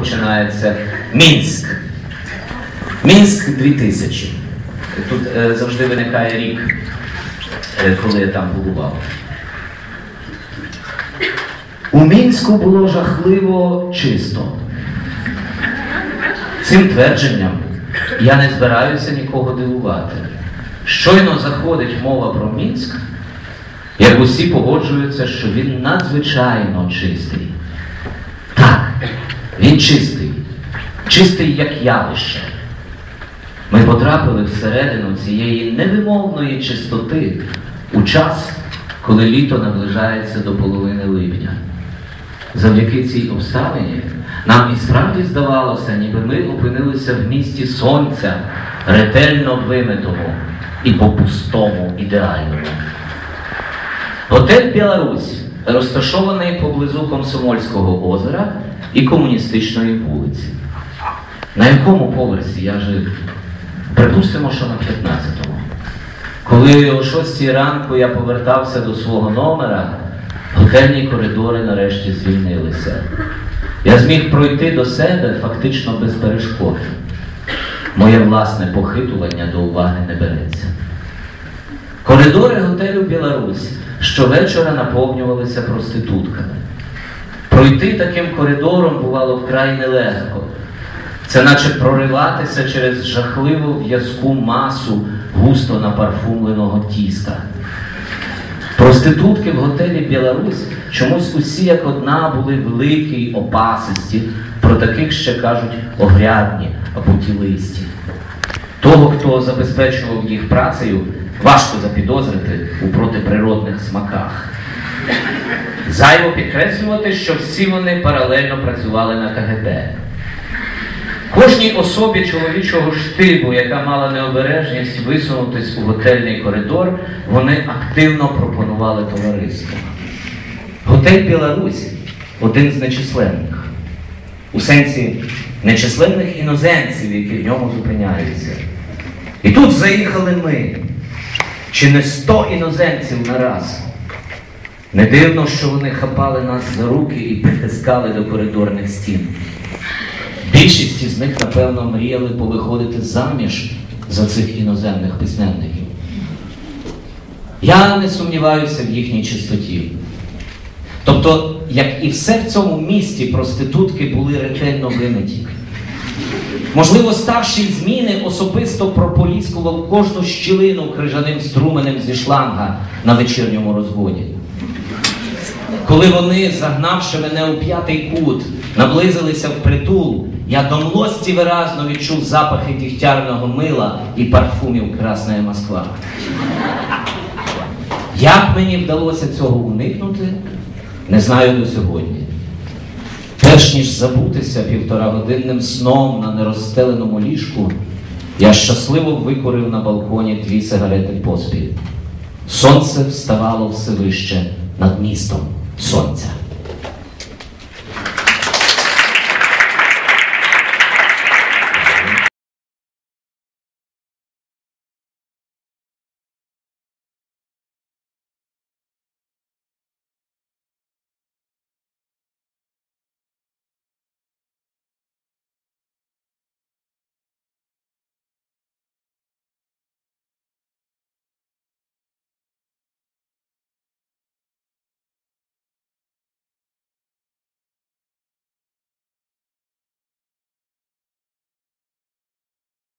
починається Мінськ. Мінськ 2000. Тут е, завжди виникає рік, е, коли я там побував. У Мінську було жахливо чисто. Цим твердженням я не збираюся нікого дивувати. Щойно заходить мова про Мінськ, як усі погоджуються, що він надзвичайно чистий. Так, він чистий, чистий як явище. Ми потрапили всередину цієї невимовної чистоти у час, коли літо наближається до половини липня. Завдяки цій обставині нам і справді здавалося, ніби ми опинилися в місті сонця, ретельно вимитому і по-пустому ідеальному. Готель Білорусь розташований поблизу Комсомольського озера і комуністичної вулиці. На якому поверсі я жив? Припустимо, що на 15-му. Коли о 6 ранку я повертався до свого номера, готельні коридори нарешті звільнилися. Я зміг пройти до себе фактично без перешкод. Моє власне похитування до уваги не береться. Коридори готелю Білорусь щовечора наповнювалися проститутками. Пройти таким коридором бувало вкрай нелегко. Це наче прориватися через жахливу в'язку масу густо напарфумленого тіста. Проститутки в готелі Білорусь чомусь усі як одна були великі й опасисті, про таких ще кажуть огрядні або тілисті. Того, хто забезпечував їх працею, важко запідозрити у протиприродних смаках. Зайво підкреслювати, що всі вони паралельно працювали на КГБ. Кожній особі чоловічого штибу, яка мала необережність висунутись у готельний коридор, вони активно пропонували товариство. Готель Білорусь один з нечисленних. У сенсі нечисленних іноземців, які в ньому зупиняються. І тут заїхали ми, чи не сто іноземців на раз. Не дивно, що вони хапали нас за руки і притискали до коридорних стін. Більшість із них, напевно, мріяли повиходити заміж за цих іноземних письменників. Я не сумніваюся в їхній чистоті. Тобто, як і все в цьому місті, проститутки були ретельно вимиті. Можливо, старший зміни особисто прополіскував кожну щілину крижаним струменем зі шланга на вечірньому розводі. Коли вони, загнавши мене у п'ятий кут, наблизилися в притул, я до млості виразно відчув запахи дігтярного мила і парфумів Красна Москва. Як мені вдалося цього уникнути, не знаю до сьогодні. Перш ніж забутися півторагодинним сном на нерозстеленому ліжку, я щасливо викурив на балконі дві сигарети поспіль. Сонце вставало все вище над містом сонця.